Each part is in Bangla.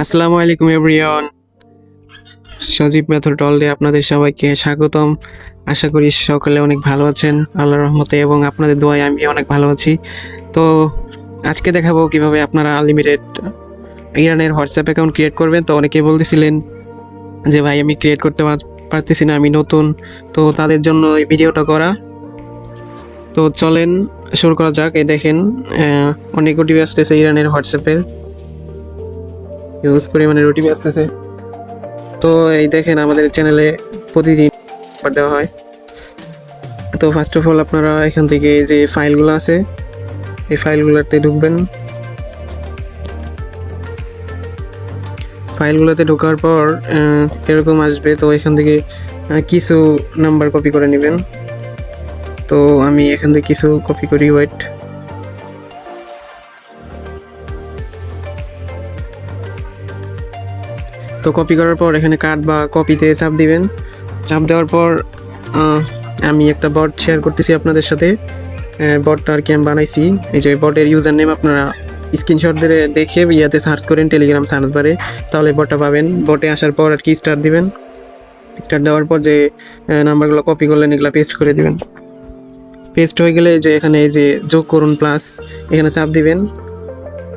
আসসালামু আলাইকুম, এভরিওয়ান। সজীব মেথড টলডে আপনাদের সবাইকে স্বাগতম। আশা করি সকলে অনেক ভালো আছেন, আল্লাহর রহমতে, এবং আপনাদের দোয়ায় আমি অনেক ভালো আছি। তো আজকে দেখাবো কীভাবে আপনারা আনলিমিটেড ইরানের হোয়াটসঅ্যাপ অ্যাকাউন্ট ক্রিয়েট করবেন। তো অনেকে বলতেছিলেন যে, ভাই, আমি ক্রিয়েট করতে পার- পারতেছি না, আমি নতুন। তো তাদের জন্য এই ভিডিওটা করা। তো চলেন, শুরু করা যাক। এই দেখেন অনেক ওটিপি আসতেছে ইরানের হোয়াটসঅ্যাপের ইউজ পরিমাণে রুটি আসতেছে তো এই দেখেন আমাদের চ্যানেলে প্রতিদিন দেওয়া হয়। তো ফার্স্ট অফ অল আপনারা এখান থেকে যে ফাইলগুলো আছে, এই ফাইলগুলোতে ঢুকবেন। ফাইলগুলোতে ঢোকার পর এরকম আসবে, তো এখান থেকে কিছু নাম্বার কপি করে নেবেন। তো আমি এখান থেকে কিছু কপি করি ওয়েট তো কপি করার পর এখানে কাট বা কপিতে চাপ দিবেন। চাপ দেওয়ার পর আমি একটা বট শেয়ার করতেছি আপনাদের সাথে। বটটা আর কি আমি বানাইছি। এই যে বটের ইউজার নেম আপনারা স্ক্রিনশট দিয়ে দেখে ইয়াতে সার্চ করেন টেলিগ্রাম সার্চ বারে। তাহলে বটটা পাবেন। বটে আসার পর আর কি স্টার্ট দিবেন। স্টার্ট দেওয়ার পর যে নাম্বারগুলো কপি করলেন, এগুলো পেস্ট করে দিবেন। পেস্ট হয়ে গেলে যে এখানে এই যে যোগ করুন প্লাস এখানে চাপ দিবেন।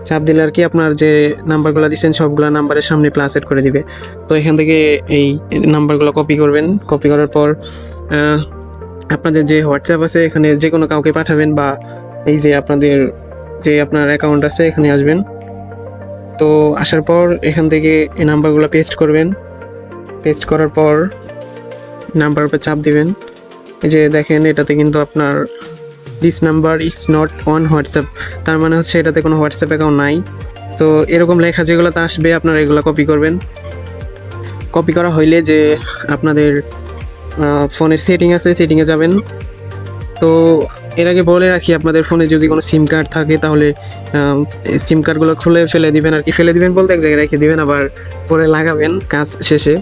চাপ দিলে আর কি আপনার যে নাম্বারগুলো দিচ্ছেন সবগুলো নাম্বারের সামনে প্লাস এড করে দিবে। তো এখান থেকে এই নাম্বারগুলো কপি করবেন। কপি করার পর আপনাদের যে হোয়াটসঅ্যাপ আছে, এখানে যে কোনো কাউকে পাঠাবেন বা এই যে আপনাদের যে আপনার অ্যাকাউন্ট আছে, এখানে আসবেন। তো আসার পর এখান থেকে এই নাম্বারগুলো পেস্ট করবেন। পেস্ট করার পর নাম্বার উপর চাপ দিবেন। এই যে দেখেন, এটাতে কিন্তু আপনার this number is not on WhatsApp তার মানে হচ্ছে এটাতে কোনো হোয়াটসঅ্যাপ অ্যাকাউন্ট নাই। তো এরকম লেখা যেগুলোতে আসবে, আপনারা এগুলো কপি করবেন। কপি করা হইলে যে আপনাদের ফোনের সেটিং আছে সেটিংয়ে যাবেন। তো এর আগে বলে রাখি, আপনাদের ফোনে যদি কোনো সিম কার্ড থাকে, তাহলে সিম কার্ডগুলো খুলে ফেলে দিবেন আর কি। ফেলে দিবেন বলতে এক জায়গায় রেখে দিবেন, আবার পরে লাগাবেন কাজ শেষে।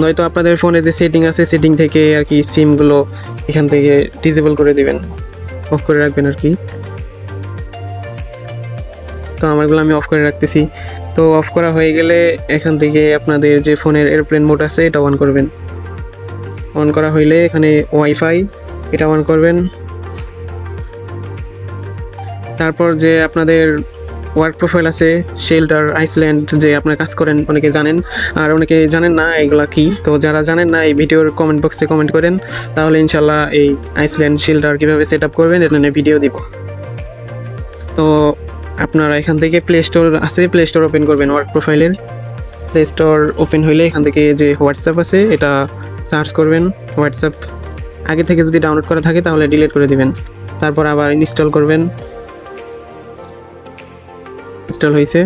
নয়তো আপনাদের ফোনে যে সেটিং আছে সেটিং থেকে আর কি সিমগুলো এখান থেকে ডিসেবল করে দিবেন। অফ করে রাখবেন আর কি। তো আমারগুলো আমি অফ করে রাখতেছি। তো অফ করা হয়ে গেলে এখান থেকে আপনাদের যে ফোনের এরোপ্লেন মোড আছে, এটা অন করবেন। অন করা হইলে এখানে ওয়াইফাই এটা অন করবেন। তারপর যে আপনাদের ওয়ার্ক প্রোফাইল আছে শেল্টার আইসল্যান্ড, যে আপনার কাজ করেন, অনেকে জানেন। আর অনেকে জানেন না এগুলা কি। তো যারা জানেন না এই ভিডিওর কমেন্ট বক্সে কমেন্ট করেন, তাহলে ইনশাল্লাহ এই আইসল্যান্ড শেল্টার কীভাবে সেট আপ করবেন, এটা নিয়ে ভিডিও দিব। তো আপনারা এখান থেকে প্লে স্টোর আছে প্লে স্টোর ওপেন করবেন ওয়ার্ক প্রোফাইলের। প্লে স্টোর ওপেন হইলে এখান থেকে যে হোয়াটসঅ্যাপ আছে, এটা সার্চ করবেন। হোয়াটসঅ্যাপ আগে থেকে যদি ডাউনলোড করা থাকে, তাহলে ডিলিট করে দিবেন। তারপর আবার ইনস্টল করবেন। ইনস্টল হয়েছে।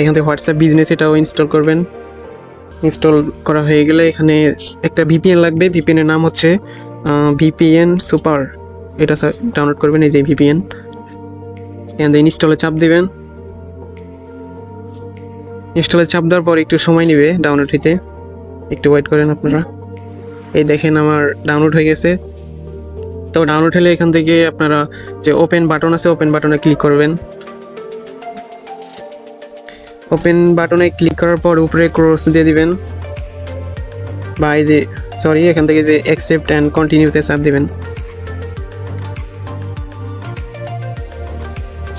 এখান থেকে হোয়াটসঅ্যাপ বিজনেস এটাও ইনস্টল করবেন। ইনস্টল করা হয়ে গেলে এখানে একটা ভিপিএন লাগবে। ভিপিএনের নাম হচ্ছে ভিপিএন সুপার এটা ডাউনলোড করবেন এই যে ভিপিএন এখান থেকে ইনস্টলে চাপ দিবেন। ইনস্টলে চাপ দেওয়ার পর একটু সময় নেবে ডাউনলোড হইতে। একটু ওয়েট করেন আপনারা। এই দেখেন আমার ডাউনলোড হয়ে গেছে। তো ডাউনলোড হলে এখান থেকে আপনারা যে ওপেন বাটন আছে ওপেন বাটনে ক্লিক করবেন। ওপেন বাটনে ক্লিক করার পর উপরে ক্রস দিয়ে দিবেন। বা এই যে সরি এখান থেকে যে অ্যাকসেপ্ট অ্যান্ড কন্টিনিউতে চাপ দিবেন।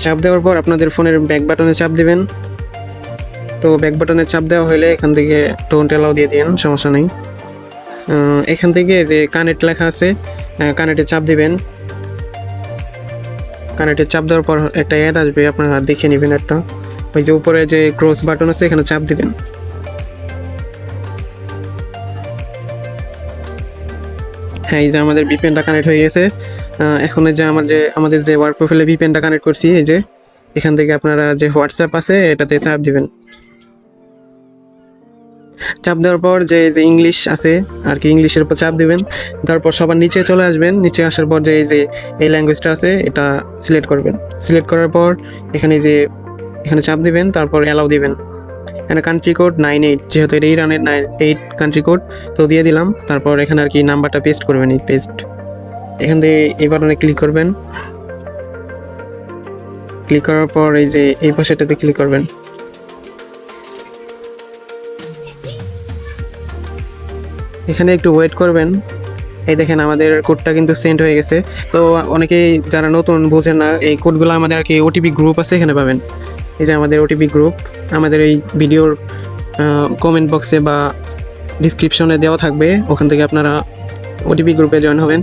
চাপ দেওয়ার পর আপনাদের ফোনের ব্যাক বাটনে চাপ দিবেন। তো ব্যাক বাটনে চাপ দেওয়া হলে এখান থেকে টোনটা এলাও দিয়ে দিন সমস্যা নেই। এখান থেকে যে কানেক্ট লেখা আছে কানেক্টে চাপ দিবেন। কানেক্টে চাপ দেওয়ার পর একটা অ্যাড আসবে, আপনারা দেখে নেবেন একটা। ওই যে উপরে যে ক্রস বাটন আছে, এখানে চাপ দিবেন। হ্যাঁ এই যে আমাদের ভিপিএনটা কানেক্ট হয়ে গেছে। এখন যে আমার যে, আমাদের যে ওয়ার্ক প্রোফাইলে ভিপিএনটা কানেক্ট করছি, এই যে, এখান থেকে আপনারা যে হোয়াটসঅ্যাপ আছে, এটাতে চাপ দিবেন। চাপ দেওয়ার পর যে যে ইংলিশ আছে, আর কি ইংলিশের উপর চাপ দিবেন। তারপর সবার নিচে চলে আসবেন। নিচে আসার পর যে, এই যে, এই ল্যাঙ্গুয়েজটা আছে, এটা সিলেক্ট করবেন। সিলেক্ট করার পর এখানে যে এখানে চাপ দিবেন, তারপর অ্যালাউ দিবেন। এখানে কান্ট্রি কোড নাইন এইট যেহেতু এটা ইরানের নাইন এইট কান্ট্রি কোড তো দিয়ে দিলাম। তারপর এখানে আর কি নাম্বারটা পেস্ট করবেন এই পেস্ট এখান থেকে এই বাটনে ক্লিক করবেন। ক্লিক করার পর এই যে এই পাশেটাতে ক্লিক করবেন। এখানে একটু ওয়েট করবেন। এই দেখেন আমাদের কোডটা কিন্তু সেন্ড হয়ে গেছে। তো অনেকেই যারা নতুন বোঝেন না, এই কোডগুলো আমাদের আর কি ওটিপি গ্রুপ আছে, এখানে পাবেন। এই যে আমাদের ওটিপি গ্রুপ আমাদের এই ভিডিওর কমেন্ট বক্সে বা ডিসক্রিপশনে দেওয়া থাকবে। ওখান থেকে আপনারা ওটিপি গ্রুপে জয়েন হবেন।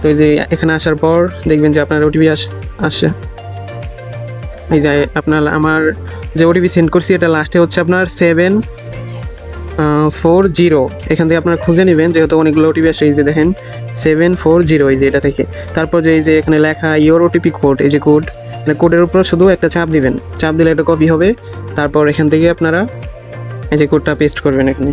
তো এই যে এখানে আসার পর দেখবেন যে আপনার ওটিপি আস, আসছে। এই যে আপনার, আমার যে ওটিপি সেন্ড করছি, এটা লাস্টে হচ্ছে আপনার সেভেন ফোর জিরো এখান থেকে আপনারা খুঁজে নেবেন, যেহেতু অনেকগুলো ওটিপি আসে এই যে দেখেন সেভেন ফোর জিরো এই যে এটা থেকে। তারপর যে এই যে এখানে লেখা ইওর ওটিপি কোড এই যে কোড কোডের উপর শুধু একটা চাপ দিবেন। চাপ দিলে এটা কপি হবে। তারপর এখান থেকে আপনারা এই যে কোডটা পেস্ট করবেন এখানে।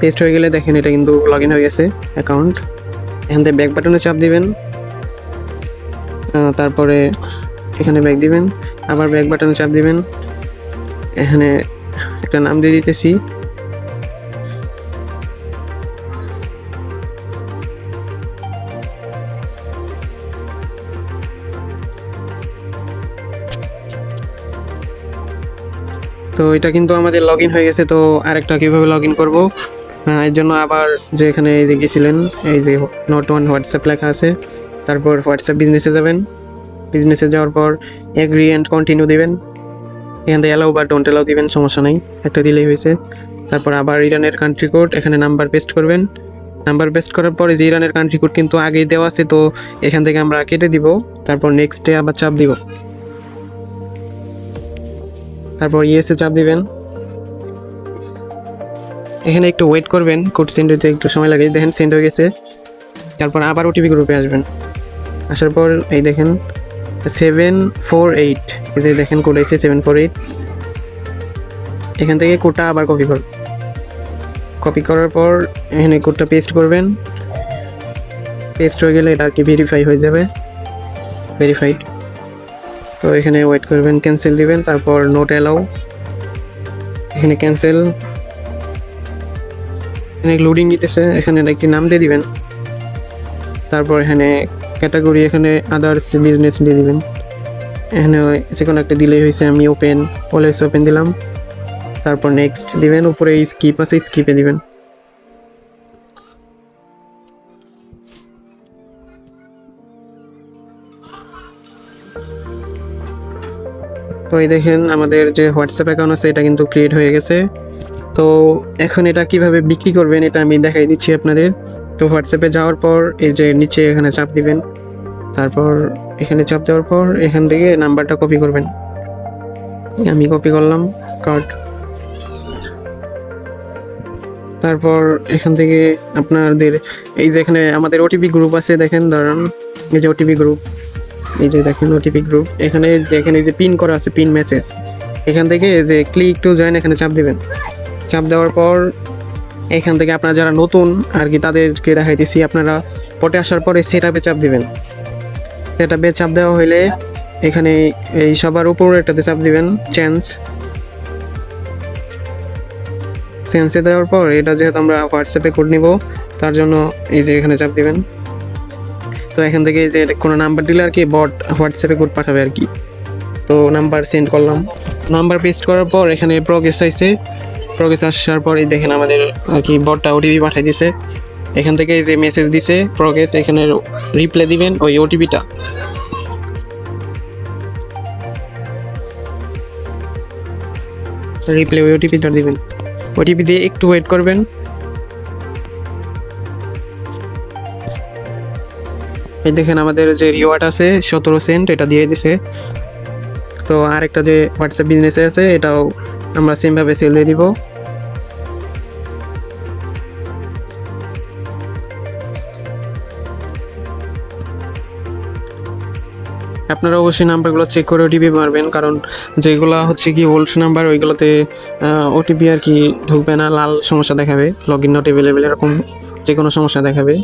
পেস্ট হয়ে গেলে দেখেন এটা কিন্তু লগ ইন হয়ে গেছে অ্যাকাউন্ট এখান থেকে ব্যাক বাটনে চাপ দিবেন। তারপরে এখানে ব্যাক দিবেন। আবার ব্যাক বাটনে চাপ দিবেন। এখানে একটা নাম দিয়ে দিতেছি। তো এটা কিন্তু আমাদের লগ হয়ে গেছে, তো আরেকটা কীভাবে লগ ইন করব এর জন্য আবার যে এখানে এই যে গেছিলেন, এই যে নট ওয়ান হোয়াটসঅ্যাপ লেখা আছে, তারপর হোয়াটসঅ্যাপ বিজনেসে যাবেন। বিজনেসে যাওয়ার পর এগ্রি অ্যান্ড কন্টিনিউ দিবেন। এখান থেকে অ্যালাউ বা ডোন্ট অ্যালাউ দিবেন, সমস্যা নেই, একটা দিলেই হয়েছে। তারপর আবার ইরানের কান্ট্রি কোড এখানে নাম্বার পেস্ট করবেন। নাম্বার পেস্ট করার পরে যে ইরানের কান্ট্রি কোড কিন্তু আগেই দেওয়া আছে, তো এখান থেকে আমরা কেটে দিব। তারপর নেক্সট ডে আবার চাপ দিব। তারপর ইয়েসে চাপ দিবেন। এখানে একটু ওয়েট করবেন কোড সেন্ড হতে একটু সময় লাগে। দেখেন সেন্ড হয়ে গেছে। তারপর আবার ওটিপি গ্রুপে আসবেন। আসার পর এই দেখেন সেভেন ফোর এইট এই যে দেখেন কোড এসে সেভেন ফোর এইট এখান থেকে কোডটা আবার কপি করুন কপি করার পর এখানে কোডটা পেস্ট করবেন। পেস্ট হয়ে গেলে এটা আর কি ভেরিফাই হয়ে যাবে। ভেরিফাইড তো এখানে ওয়েট করবেন ক্যান্সেল দিবেন, তারপর নোট অ্যালাউ এখানে ক্যান্সেল এখানে লোডিং নিতেছে এখানে একটি নাম দিয়ে দিবেন। তারপর এখানে ক্যাটাগরি এখানে আদার্স বিজনেস দিয়ে দিবেন। এখানে যে কোনো একটা দিলেই হয়েছে, আমি ওপেন অলওয়েজ ওপেন দিলাম। তারপর নেক্সট দিবেন, উপরে স্কিপ আছে স্কিপে দিবেন। তো এই দেখেন আমাদের যে হোয়াটসঅ্যাপ অ্যাকাউন্ট আছে, এটা কিন্তু ক্রিয়েট হয়ে গেছে। তো এখন এটা কীভাবে বিক্রি করবেন, এটা আমি দেখাই দিচ্ছি আপনাদের। তো হোয়াটসঅ্যাপে যাওয়ার পর, এই যে নিচে এখানে চাপ দিবেন। তারপর এখানে চাপ দেওয়ার পর, এখান থেকে নাম্বারটা কপি করবেন। আমি কপি করলাম কার্ড তারপর এখান থেকে আপনাদের, এই যে এখানে আমাদের ওটিপি গ্রুপ আছে, দেখেন ধরুন, এই যে ওটিপি গ্রুপ এই যে দেখেন ওটিপি গ্রুপ এখানে দেখেন এই যে পিন করা আছে পিন মেসেজ এখান থেকে যে ক্লিক টু জয়েন এখানে চাপ দিবেন। চাপ দেওয়ার পর এখান থেকে আপনারা যারা নতুন আর কি তাদেরকে দেখাইতেছি, আপনারা পটে আসার পরে সেট আপে চাপ দিবেন। সেট আপে চাপ দেওয়া হইলে এখানে এই সবার উপর একটাতে চাপ দিবেন চেঞ্জ সেন্সে দেওয়ার পর এটা যেহেতু আমরা হোয়াটসঅ্যাপে কোড নিব, তার জন্য এই যে এখানে চাপ দিবেন। তো এখান থেকে যে কোনো নাম্বার দিলে আর কি বট হোয়াটসঅ্যাপে কোড পাঠাবে আর কি। তো নাম্বার সেন্ড করলাম। নাম্বার পেস্ট করার পর এখানে প্রোগ্রেস আইছে। প্রোগ্রেস আসার পর এই দেখেন আমাদের আর কি বটটা ওটিপি পাঠিয়ে দিছে। এখান থেকে যে মেসেজ দিছে প্রোগ্রেস এখানে রিপ্লাই দিবেন ওই ওটিপিটা রিপ্লে ওই ওটিপিটা দিবেন। ওটিপি দিয়ে একটু ওয়েট করবেন। এই দেখেন আমাদের যে রিওয়ার্ড আছে, সতেরো সেন্ট এটা দিয়ে দিছে। তো আরেকটা যে হোয়াটসঅ্যাপ বিজনেসে আছে, এটাও আমরা সেমভাবে সেল দিয়ে দিব। আপনারা অবশ্যই নাম্বারগুলো চেক করে ওটিপি মারবেন, কারণ যেগুলো হচ্ছে কি ওল্ড নাম্বার, ওইগুলোতে ওটিপি আর কি ঢুকবে না, লাল সমস্যা দেখাবে লগ ইন নট অ্যাভেলেবেল এরকম যে কোনো সমস্যা দেখাবে।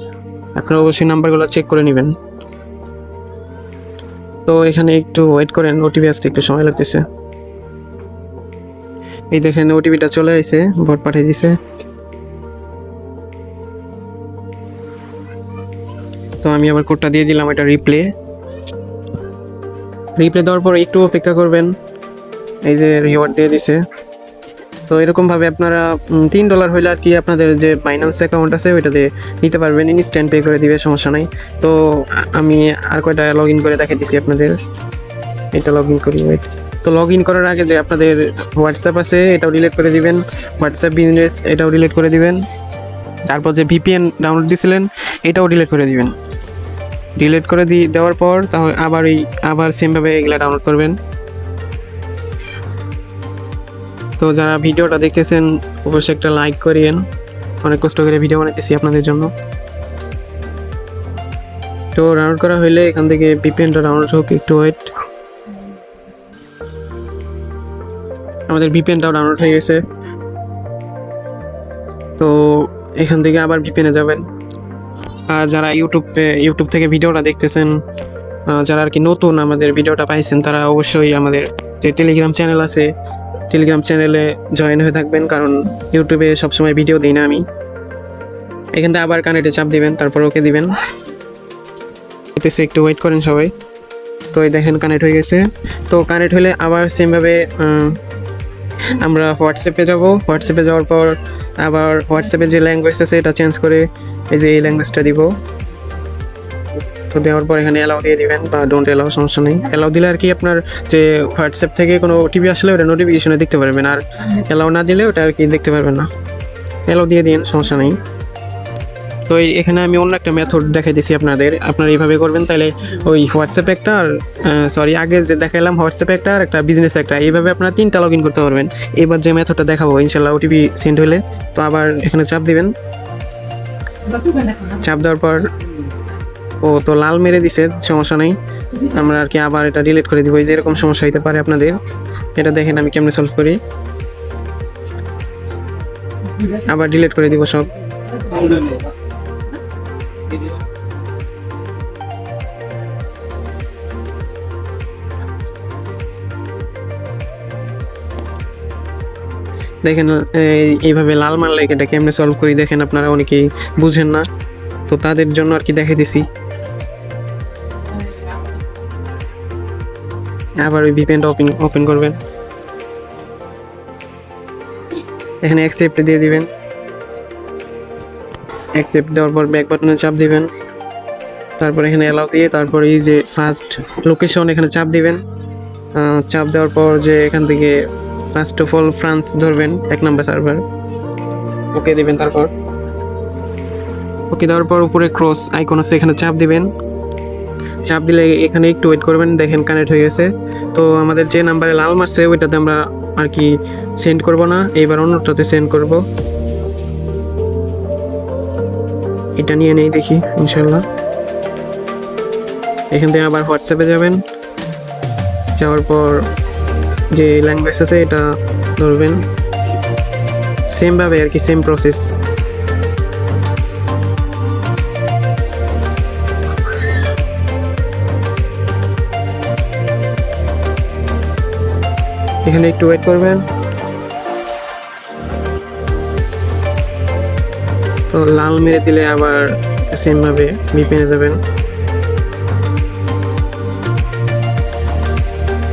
আপনারা অবশ্যই নাম্বারগুলো চেক করে নেবেন। তো এখানে একটু ওয়েট করেন ওটিপি আসতে একটু সময় লাগতেছে। এই দেখেন ওটিপিটা চলে আসছে ভোট পাঠিয়ে দিছে। তো আমি আবার কোডটা দিয়ে দিলাম, এটা রিপ্লে রিপ্লে দেওয়ার পর একটু অপেক্ষা করবেন। এই যে রিওয়ার্ড দিয়ে দিছে। তো এরকমভাবে আপনারা তিন ডলার হইলে আর কি আপনাদের যে বাইন্যান্স অ্যাকাউন্ট আছে, ওইটাতে নিতে পারবেন ইনস্ট্যান্ট পে করে দিবে, সমস্যা নাই। তো আমি আর কয়টা লগ ইন করে দেখে দিছি আপনাদের। এটা লগ ইন করি। তো লগ ইন করার আগে যে আপনাদের হোয়াটসঅ্যাপ আছে, এটাও ডিলিট করে দিবেন। হোয়াটসঅ্যাপ বিজনেস এটাও ডিলিট করে দিবেন। তারপর যে ভিপিএন ডাউনলোড দিয়েছিলেন এটাও ডিলিট করে দিবেন। ডিলিট করে দি, দেওয়ার পর তাহলে আবার এই, আবার সেমভাবে এগুলা ডাউনলোড করবেন। তো যারা ভিডিওটা দেখতেছেন, অবশ্যই একটা লাইক করিয়েন। অনেক কষ্ট করে ভিডিও বানাইতেছি আপনাদের জন্য। তো ডাউনলোড করা হইলে এখান থেকে ভিপিএনটা ডাউনলোড হোক একটু ওয়েট আমাদের ভিপিএনটাও ডাউনলোড হয়ে গেছে। তো এখান থেকে আবার ভিপিএনে যাবেন। আর যারা ইউটিউবে, ইউটিউব থেকে ভিডিওটা দেখতেছেন যারা আর কি নতুন আমাদের ভিডিওটা পাইছেন, তারা অবশ্যই আমাদের যে টেলিগ্রাম চ্যানেল আছে টেলিগ্রাম চ্যানেলে জয়েন হয়ে থাকবেন, কারণ ইউটিউবে সবসময় ভিডিও দিই না আমি। এখান থেকে আবার কানেক্টে চাপ দিবেন, তারপর ওকে দিবেন। একটু ওয়েট করেন সবাই। তো এই দেখেন কানেক্ট হয়ে গেছে। তো কানেক্ট হলে আবার সেমভাবে আমরা হোয়াটসঅ্যাপে যাব। হোয়াটসঅ্যাপে যাওয়ার পর আবার হোয়াটসঅ্যাপে যে ল্যাঙ্গুয়েজ আছে, এটা চেঞ্জ করে এই যে এই ল্যাঙ্গুয়েজটা দিব। তো দেওয়ার পর এখানে অ্যালাউ দিয়ে দিবেন বা ডোন্ট অ্যালাউ সমস্যা নেই। অ্যালাউ দিলে আর কি আপনার যে হোয়াটসঅ্যাপ থেকে কোনো ওটিপি আসলে ওটা নোটিফিকেশনে দেখতে পারবেন, আর অ্যালাউ না দিলে ওটা আর কি দেখতে পারবেন না। অ্যালাউ দিয়ে দিন সমস্যা নেই। তো এখানে আমি অন্য একটা মেথড দেখাই দিছি আপনাদের। আপনারা এইভাবে করবেন, তাহলে ওই হোয়াটসঅ্যাপ একটা আর সরি আগে যে দেখালাম হোয়াটসঅ্যাপ একটা আর একটা বিজনেস একটা, এইভাবে আপনারা তিনটা লগ ইন করতে পারবেন। এবার যে মেথডটা দেখাবো, ইনশাল্লাহ ওটিপি সেন্ড হলে তো আবার এখানে চাপ দিবেন। চাপ দেওয়ার পর ও তো লাল মেরে দিছে, সমস্যা নেই। আমরা আর কি আবার এটা ডিলিট করে দিব যে এরকম সমস্যা হতে পারে আপনাদের। এটা দেখেন আমি কেমনে সলভ করি। আবার ডিলিট করে দিব সব। দেখেন, এই- এইভাবে লাল মারলে এটা কেমনে সলভ করি। দেখেন আপনারা অনেকেই বুঝেন না। তো তাদের জন্য আর কি দেখে দিছি আবার ওই ভিপিএনটা ওপেন ওপেন করবেন। এখানে অ্যাকসেপ্ট দিয়ে দিবেন। অ্যাকসেপ্ট দেওয়ার পর ব্যাক বাটনে চাপ দিবেন। তারপর এখানে অ্যালাউ দিয়ে তারপর এই যে ফার্স্ট লোকেশন এখানে চাপ দিবেন। চাপ দেওয়ার পর যে এখান থেকে ফার্স্ট অফ অল ফ্রান্স ধরবেন, এক নাম্বার সার্ভার ওকে দিবেন তারপর। ওকে দেওয়ার পর উপরে ক্রস আইকন আছে, এখানে চাপ দিবেন। চাপ দিলে এখানে একটু ওয়েট করবেন, দেখেন কানেক্ট হয়ে গেছে। তো আমাদের যে নাম্বারে লাল মারছে, ওইটাতে আমরা আর কি সেন্ড করব না, এইবার অন্যটাতে সেন্ড করব। এটা নিয়ে নেই দেখি, ইনশাল্লাহ। এখান থেকে আবার হোয়াটসঅ্যাপে যাবেন। যাওয়ার পর যে ল্যাঙ্গুয়েজ আছে, এটা ধরবেন। সেমভাবে আর কি সেম প্রসেস এখানে একটু ওয়েট করবেন। তো লাল মেরে দিলে আবার সেমভাবে ভিপিএনে যাবেন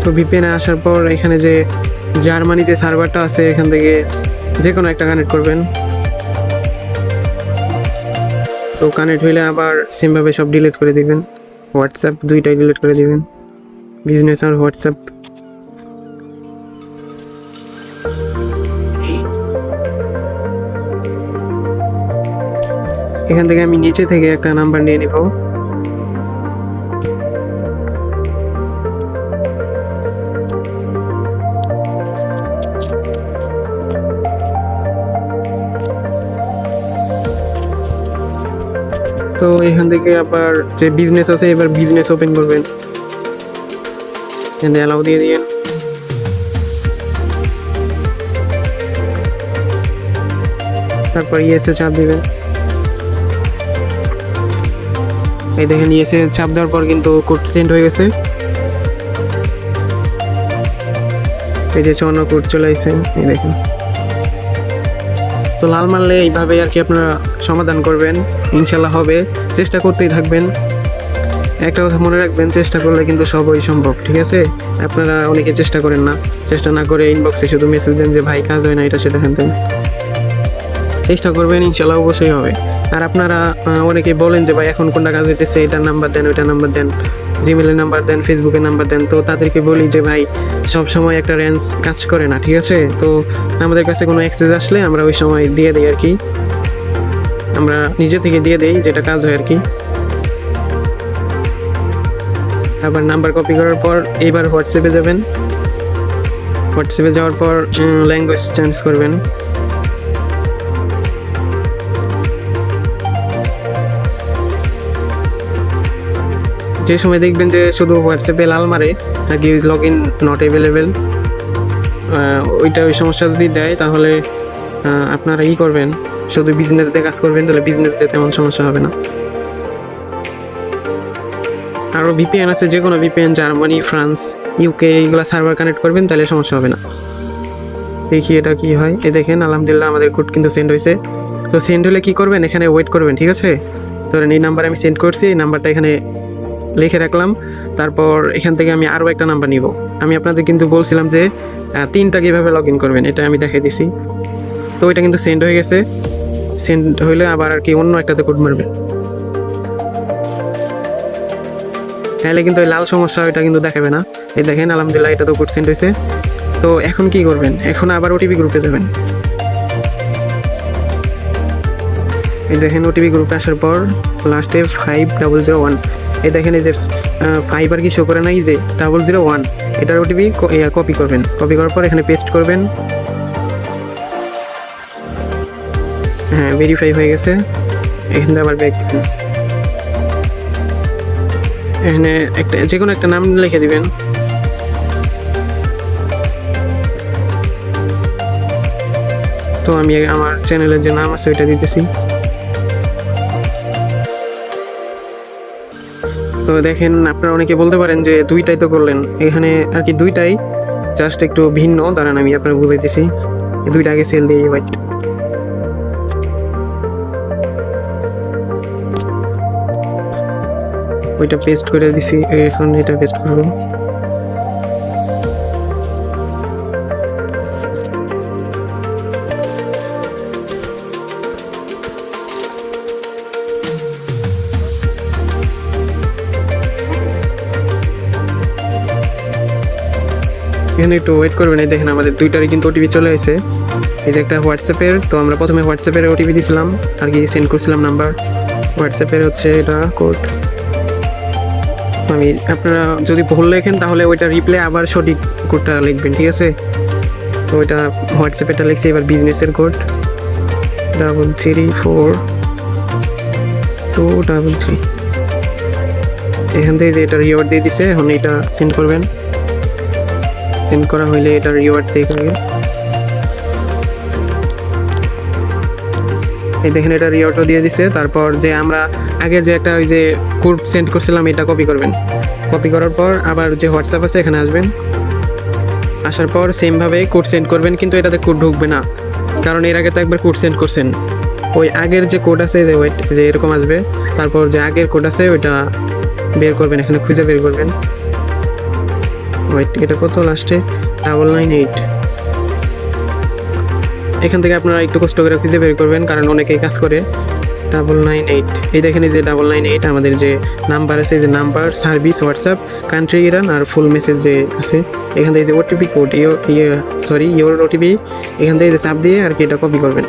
তো ভিপিএনে আসার পর এখানে যে জার্মানি যে সার্ভারটা আছে, এখান থেকে যে কোনো একটা কানেক্ট করবেন। তো কানেক্ট হইলে আবার সেমভাবে সব ডিলিট করে দিবেন। হোয়াটসঅ্যাপ দুইটাই ডিলিট করে দিবেন। বিজনেস আর হোয়াটসঅ্যাপ এখান থেকে আমি নিচে থেকে একটা নাম্বার নিয়ে নিব। তো এখান থেকে আবার যে বিজনেস আছে, এবার বিজনেস ওপেন করবেন। এখানে অ্যালাউ দিয়ে দিয়েন। তারপর ইয়েসে চাপ দিবেন। এই দেখেন ইয়েসে চাপ দেওয়ার পর কিন্তু কোড সেন্ড হয়ে গেছে। এই যে চুয়ান্ন কোড চলে আসছে এই দেখেন। তো লাল মারলে এইভাবে আর কি আপনারা সমাধান করবেন। ইনশাল্লাহ হবে। চেষ্টা করতেই থাকবেন। একটা কথা মনে রাখবেন, চেষ্টা করলে কিন্তু সবই সম্ভব, ঠিক আছে? আপনারা অনেকে চেষ্টা করেন না। চেষ্টা না করে ইনবক্সে শুধু মেসেজ দেন যে, ভাই, কাজ হয় না, এটা সেটা হেনতেন চেষ্টা করবেন, ইনশাল্লাহ অবশ্যই হবে। আর আপনারা অনেকে বলেন যে, ভাই, এখন কোনটা কাজ হইতেছে এটার নাম্বার দেন, ওইটার নাম্বার দেন জিমেলের নাম্বার দেন ফেসবুকের নাম্বার দেন। তো তাদেরকে বলি যে, ভাই সব সময় একটা রেঞ্জ কাজ করে না, ঠিক আছে? তো আমাদের কাছে কোনো অ্যাক্সেস আসলে আমরা ওই সময় দিয়ে দিই আর কি। আমরা নিজে থেকে দিয়ে দিই যেটা কাজ হয় আর কি। আবার নাম্বার কপি করার পর এইবার হোয়াটসঅ্যাপে যাবেন। হোয়াটসঅ্যাপে যাওয়ার পর ল্যাঙ্গুয়েজ চেঞ্জ করবেন। যে সময় দেখবেন যে শুধু হোয়াটসঅ্যাপে লাল মারে, নাকি লগ ইন নট অ্যাভেলেবেল ওইটা ওই সমস্যা যদি দেয়, তাহলে আপনারা ই করবেন? শুধু বিজনেস দিয়ে কাজ করবেন, তাহলে বিজনেস দিয়ে তেমন সমস্যা হবে না। আরও ভিপিএন আছে, যে কোনো ভিপিএন জার্মানি ফ্রান্স ইউকে এইগুলো সার্ভার কানেক্ট করবেন, তাহলে সমস্যা হবে না। দেখি এটা কি হয়। এই দেখেন, আলহামদুলিল্লাহ আমাদের কোড কিন্তু সেন্ড হয়েছে। তো সেন্ড হলে কি করবেন? এখানে ওয়েট করবেন, ঠিক আছে? ধরেন এই নাম্বার আমি সেন্ড করছি, এই নাম্বারটা এখানে লিখে রাখলাম। তারপর এখান থেকে আমি আরও একটা নাম্বার নিব। আমি আপনাদের কিন্তু বলছিলাম যে তিনটা কীভাবে লগ ইন করবেন, এটা আমি দেখাই দিছি। তো ওইটা কিন্তু সেন্ড হয়ে গেছে। সেন্ড হইলে আবার আর কি অন্য একটাতে কোড মারবেন তাহলে কিন্তু ওই লাল সমস্যা ওইটা কিন্তু দেখাবে না। এই দেখেন, আলহামদুলিল্লাহ এটা তো কোড সেন্ড হয়েছে। তো এখন কি করবেন? এখন আবার ওটিপি গ্রুপে যাবেন। এই দেখেন ওটিপি গ্রুপে আসার পর লাস্টে ফাইভ ডাবল জিরো ওয়ান এই দেখেন এই যে ফাইভ আর কি শো করে নাই যে ডাবল জিরো ওয়ান এটার ওটিপি কপি করবেন। কপি করার পর এখানে পেস্ট করবেন। হ্যাঁ ভেরিফাই হয়ে গেছে। এখানে আবার ব্যাক এখানে একটা যে কোনো একটা নাম লিখে দিবেন। তো আমি আমার চ্যানেলের যে নাম আছে, ওইটা দিতেছি। তো দেখেন, আপনারা অনেকে বলতে পারেন যে দুইটাই তো করলেন। এখানে আর কি দুইটাই জাস্ট একটু ভিন্ন। দাঁড়ান, আমি আপনার বুঝে দিছি দুইটা আগে সেল দিয়ে হোয়াইট ওইটা পেস্ট করে দিছি, এখন এটা পেস্ট করব। এখানে একটু ওয়েট করবেন। এই দেখেন আমাদের দুইটারই কিন্তু ওটিপি চলে এসেছে এই যে একটা হোয়াটসঅ্যাপের তো আমরা প্রথমে হোয়াটসঅ্যাপের ওটিপি দিয়েছিলাম আর কি সেন্ড করছিলাম নাম্বার হোয়াটসঅ্যাপের হচ্ছে এটা কোড আমি, আপনারা যদি ভুল লেখেন, তাহলে ওইটা রিপ্লে আবার সঠিক কোডটা লিখবেন, ঠিক আছে? তো ওইটা হোয়াটসঅ্যাপেটা লিখছি, এবার বিজনেসের code double three four two double three এখান থেকে যে এটা রিওয়ার্ড দিয়ে দিছে, এখন এটা সেন্ড করবেন। সেন্ড করা হইলে এটা রিওয়ার্ড দেখবে এই দেখেন, এটা রিওয়ার্ডও দিয়ে দিছে। তারপর যে আমরা আগে যে একটা ওই যে কোড সেন্ড করছিলাম, এটা কপি করবেন। কপি করার পর আবার যে হোয়াটসঅ্যাপ আছে, এখানে আসবেন। আসার পর সেমভাবে কোড সেন্ড করবেন, কিন্তু এটাতে কোড ঢুকবে না। কারণ এর আগে তো একবার কোড সেন্ড করছেন। ওই আগের যে কোড আছে, যে ওয়েট যে এরকম আসবে, তারপর যে আগের কোড আছে, ওইটা বের করবেন, এখানে খুঁজে বের করবেন। ওয়েট এটা কত লাস্টে ডাবল নাইন এইট এখান থেকে আপনারা একটু কষ্ট করে খুঁজে বের করবেন, কারণ অনেকেই কাজ করে। ডাবল নাইন এইট এই দেখেন এই যে ডাবল নাইন এইট আমাদের যে নাম্বার আছে যে number service WhatsApp country Iran আর ফুল মেসেজ যে আছে, এখান থেকে যে ওটিপি কোড ইয়ে সরি ইয়োর ওটিপি এখান থেকে যে চাপ দিয়ে আর কি এটা কপি করবেন।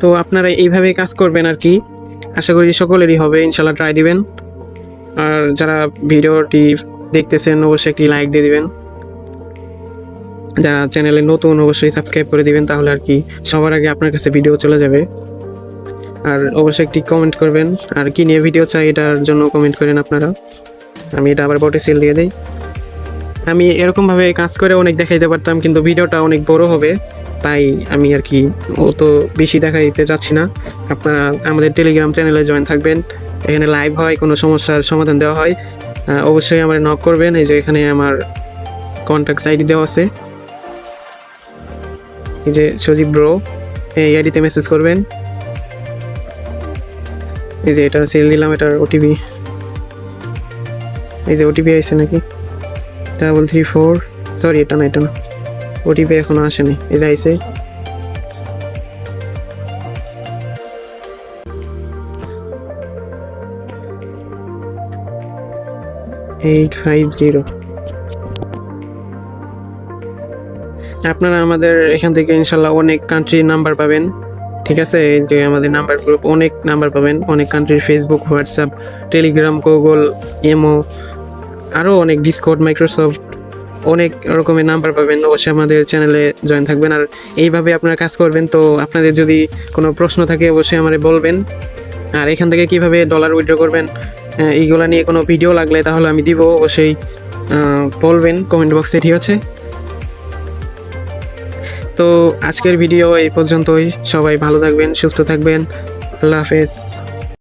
তো আপনারা এইভাবে কাজ করবেন আর কি। আশা করি সকলেরই হবে, ইনশাল্লাহ ট্রাই দিবেন। আর যারা ভিডিওটি দেখতেছেন, অবশ্যই একটি লাইক দিয়ে দিবেন। যারা চ্যানেলে নতুন, অবশ্যই সাবস্ক্রাইব করে দিবেন, তাহলে আর কি সবার আগে আপনার কাছে ভিডিও চলে যাবে। আর অবশ্যই একটি কমেন্ট করবেন, আর কি নিয়ে ভিডিও চাই এটার জন্য কমেন্ট করেন আপনারা। আমি এটা আবার বটে সেল দিয়ে দিই। আমি এরকমভাবে কাজ করে অনেক দেখাইতে পারতাম, কিন্তু ভিডিওটা অনেক বড় হবে। তাই আমি আর কি অত বেশি দেখা দিতে চাচ্ছি না। আপনারা আমাদের টেলিগ্রাম চ্যানেলে জয়েন থাকবেন। এখানে লাইভ হয়, কোনো সমস্যার সমাধান দেওয়া হয়। অবশ্যই আমার নক করবেন। এই যে এখানে আমার কন্ট্যাক্ট আইডি দেওয়া আছে। এই যে সজীব ব্রো এই আইডিতে মেসেজ করবেন। এই যে এটা সেল দিলাম এটার ওটিপি এই যে ওটিপি আইছে নাকি? ডাবল থ্রি ফোর সরি এটা না এটা না। ওটিপি এখনও আসেনি, এই যে আইছে। Eight five zero. আপনারা আমাদের এখান থেকে ইনশাল্লাহ অনেক কান্ট্রির নাম্বার পাবেন, ঠিক আছে? যে আমাদের নাম্বার গ্রুপ অনেক নাম্বার পাবেন, অনেক কান্ট্রির Facebook WhatsApp Telegram Google imo আরও অনেক ডিসকোড মাইক্রোসফট অনেক রকমের নাম্বার পাবেন। অবশ্যই আমাদের চ্যানেলে জয়েন থাকবেন। আর এইভাবে আপনারা কাজ করবেন, তো আপনাদের যদি কোনো প্রশ্ন থাকে, অবশ্যই আমাদের বলবেন। আর এখান থেকে কীভাবে ডলার উইথড্র করবেন এইগুলো নিয়ে কোনো ভিডিও লাগলে তাহলে আমি দিব। অবশ্যই বলবেন কমেন্ট বক্সে ঠিক আছে? তো আজকের ভিডিও এই পর্যন্তই। সবাই ভালো থাকবেন, সুস্থ থাকবেন। আল্লাহ হাফেজ।